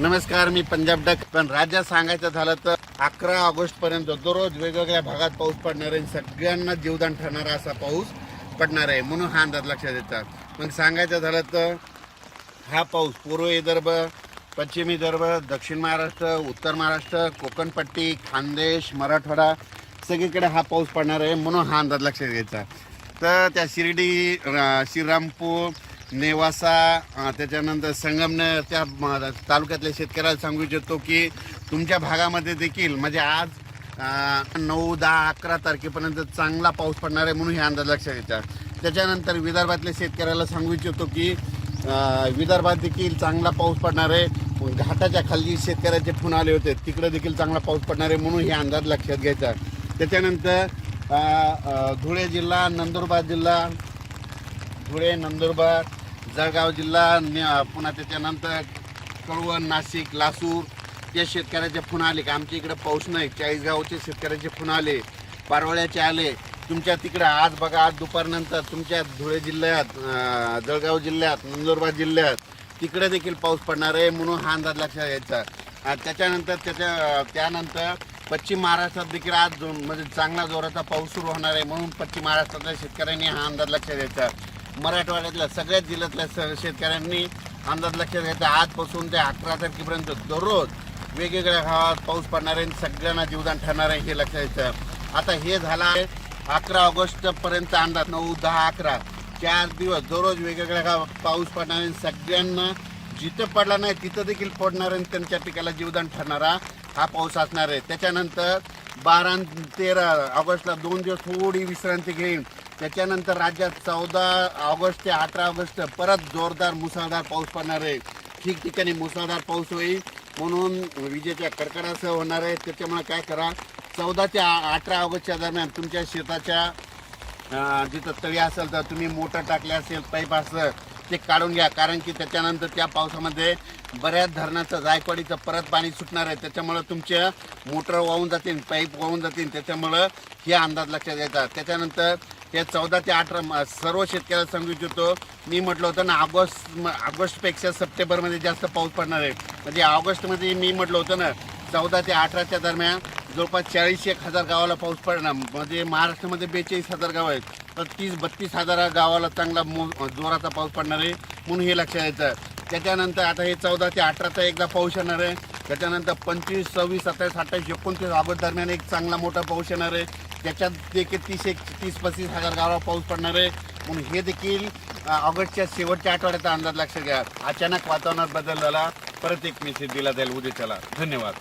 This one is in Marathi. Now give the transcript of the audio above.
नमस्कार मी पंजाब डक. पण राज्यात सांगायचं झालं तर अकरा ऑगस्ट पर्यंत दररोज वेगवेगळ्या भागात पाऊस पडणार आहे. सगळ्यांना जीवदान ठरणारा असा पाऊस पडणार आहे म्हणून हा अंदाज लक्षात येतात मग सांगायचं झालं तर हा पाऊस पूर्व विदर्भ पश्चिम विदर्भ दक्षिण महाराष्ट्र उत्तर महाराष्ट्र कोकणपट्टी खानदेश मराठवाडा सगळीकडे हा पाऊस पडणार आहे म्हणून हा अंदाज लक्षात घ्यायचा. तर त्या शिर्डी श्रीरामपूर नेवासा त्याच्यानंतर संगमनेर त्या तालुक्यातल्या शेतकऱ्याला सांगू इच्छितो की तुमच्या भागामध्ये देखील म्हणजे आज नऊ दहा अकरा तारखेपर्यंत चांगला पाऊस पडणार आहे म्हणून हे अंदाज लक्षात घ्यायचा त्याच्यानंतर विदर्भातल्या शेतकऱ्याला सांगू इच्छितो की विदर्भात देखील चांगला पाऊस पडणार आहे. घाटाच्या खाली शेतकऱ्याचे फोन आले होते. तिकडे देखील चांगला पाऊस पडणार आहे म्हणून हे अंदाज लक्षात घ्यायचा. त्याच्यानंतर धुळे जिल्हा नंदुरबार जिल्हा धुळे नंदुरबार जळगाव जिल्हा पुन्हा त्याच्यानंतर कळवण नाशिक लासूर त्या शेतकऱ्याचे फोन आले. का आमच्या इकडे पाऊस नाही? चाळीसगावचे शेतकऱ्याचे फोन आले. पारवळ्याचे आले. तुमच्या तिकडं आज बघा आज दुपारनंतर तुमच्या धुळे जिल्ह्यात जळगाव जिल्ह्यात नंदुरबार जिल्ह्यात तिकडे देखील पाऊस पडणार आहे म्हणून हा अंदाज लक्षात घ्यायचा. त्याच्यानंतर त्याच्या त्यानंतर पश्चिम महाराष्ट्रात देखील आज जो- म्हणजे चांगला जोराचा पाऊस सुरू होणार आहे म्हणून पश्चिम महाराष्ट्रातल्या शेतकऱ्यांनी हा अंदाज लक्षात घ्यायचा. मराठवाड्यातल्या सगळ्याच जिल्ह्यातल्या स- शेतकऱ्यांनी अंदाज लक्षात घ्यायचा आजपासून ते अकरा तारखेपर्यंत दररोज वेगवेगळ्या गावात पाऊस पडणार आहे आणि सगळ्यांना जीवदान ठरणार आहे हे लक्षात घ्यायचं आता हे झालं आहे अकरा ऑगस्ट पर्यंत अंदाज नऊ दहा अकरा. चार दिवस दररोज वेगवेगळ्या गावात पाऊस पडणार आहे सगळ्यांना जिथं पडला नाही तिथं देखील पडणार आणि त्यांच्या पिकाला जीवदान ठरणारा हा पाऊस असणार आहे. त्याच्यानंतर बारा तेरा ऑगस्टला दोन दिवस थोडी विश्रांती घेईन. त्याच्यानंतर राज्यात चौदा ऑगस्ट ते अठरा ऑगस्ट परत जोरदार मुसळधार पाऊस पडणार आहे. ठिकठिकाणी मुसळधार पाऊस होईल म्हणून विजेच्या कडकडासह होणार आहे. त्याच्यामुळे काय करा चौदा ते अठरा ऑगस्टच्या दरम्यान तुमच्या शेताच्या जिथं तळी असेल तर तुम्ही मोटर टाकले असेल पाईप असं ते काढून घ्या. कारण की त्याच्यानंतर त्या पावसामध्ये बऱ्याच धरणाचं जायकवाडीचं परत पाणी सुटणार आहे. त्याच्यामुळं तुमच्या मोटर वाहून जातील पाईप वाहून जातील. त्याच्यामुळं हे अंदाज लक्षात येतात. त्याच्यानंतर हे चौदा ते अठरा म- सर्व शेतकऱ्याला सांगू इच्छितो मी म्हटलं होतं ना ऑगस्ट म- ऑगस्टपेक्षा सप्टेंबरमध्ये जास्त पाऊस पडणार आहे. म्हणजे ऑगस्टमध्ये मी म्हटलं होतं ना चौदा ते अठराच्या दरम्यान जवळपास चाळीस एक हजार गावाला पाऊस पडणार. म्हणजे महाराष्ट्रामध्ये बेचाळीस हजार गाव आहेत. तर तीस बत्तीस हजार गावाला चांगला मो जोराचा पाऊस पडणार आहे म्हणून हे लक्षात यायचं त्याच्यानंतर आता हे चौदा ते अठराचा एकदा पाऊस येणार आहे. त्याच्यानंतर पंचवीस सव्वीस सत्तावीस अठ्ठावीस एकोणतीस ऑगस्ट दरम्यान एक चांगला मोठा पाऊस येणार आहे. त्याच्यात देखील तीस एक तीस पस्तीस हजार गावाला पाऊस पडणार आहे. म्हणून हे देखील ऑगस्टच्या शेवटच्या आठवड्याचा अंदाज लक्षात घ्या. अचानक वातावरणात बदल झाला परत एक मेसेज दिला जाईल उद्याच्याला. धन्यवाद.